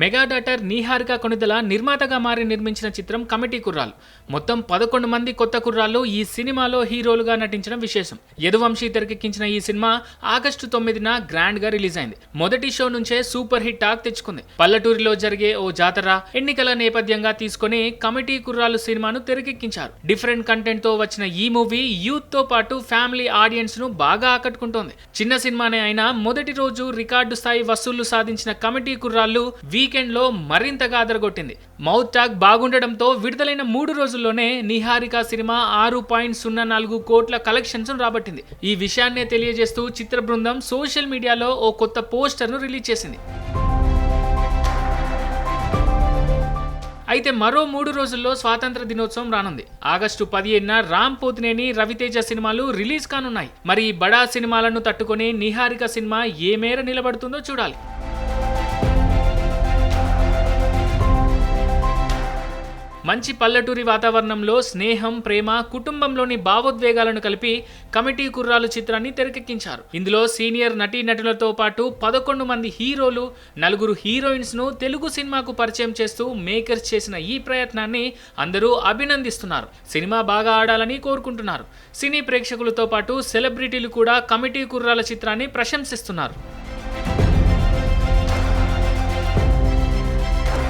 Mega daughter Niharika Konidela నిర్మాతగా మారి నిర్మించిన చిత్రం కమిటీ కుర్రాలు. మొత్తం పదకొండు మంది కొత్త కుర్రాళ్ళు ఈ సినిమాలో హీరోలుగా నటించడం విశేషం. యదువంశీ తెరకెక్కించిన ఈ సినిమా ఆగస్టు తొమ్మిదిన గ్రాండ్గా రిలీజ్ అయింది మొదటి షో నుంచే సూపర్ హిట్ టాక్ తెచ్చుకుంది. పల్లెటూరిలో జరిగే ఓ జాతర ఎన్నికల నేపథ్యంగా తీసుకొని కమిటీ కుర్రాలు సినిమాను తెరకెక్కించారు. డిఫరెంట్ కంటెంట్తో వచ్చిన ఈ మూవీ యూత్తో పాటు ఫ్యామిలీ ఆడియన్స్ను బాగా ఆకట్టుకుంటోంది. చిన్న సినిమానే అయినా మొదటి రోజు రికార్డు స్థాయి వసూళ్ళు సాధించిన కమిటీ కుర్రాళ్ళు వి లో మరింతగా అదరగొట్టింది. మౌత్ టాక్ బాగుండడంతో విడుదలైన మూడు రోజుల్లోనే నిహారిక సినిమా ఆరు పాయింట్ సున్నా నాలుగు కోట్ల కలెక్షన్స్ రాబట్టింది. ఈ విషయాన్నే తెలియజేస్తూ చిత్ర బృందం సోషల్ మీడియాలో ఓ కొత్త పోస్టర్ను రిలీజ్ చేసింది. అయితే మరో మూడు రోజుల్లో స్వాతంత్ర దినోత్సవం రానుంది. ఆగస్టు పదిహేనున రామ్ పోతినేని రవితేజ సినిమాలు రిలీజ్ కానున్నాయి. మరి ఈ బడా సినిమాలను తట్టుకొని నిహారిక సినిమా ఏ మేర నిలబడుతుందో చూడాలి. మంచి పల్లెటూరి వాతావరణంలో స్నేహం ప్రేమ కుటుంబంలోని భావోద్వేగాలను కలిపి కమిటీ కుర్రాలు చిత్రాన్ని తెరకెక్కించారు. ఇందులో సీనియర్ నటీనటులతో పాటు పదకొండు మంది హీరోలు నలుగురు హీరోయిన్స్ను తెలుగు సినిమాకు పరిచయం చేస్తూ మేకర్స్ చేసిన ఈ ప్రయత్నాన్ని అందరూ అభినందిస్తున్నారు. సినిమా బాగా ఆడాలని కోరుకుంటున్నారు. సినీ ప్రేక్షకులతో పాటు సెలబ్రిటీలు కూడా కమిటీ కుర్రాల చిత్రాన్ని ప్రశంసిస్తున్నారు.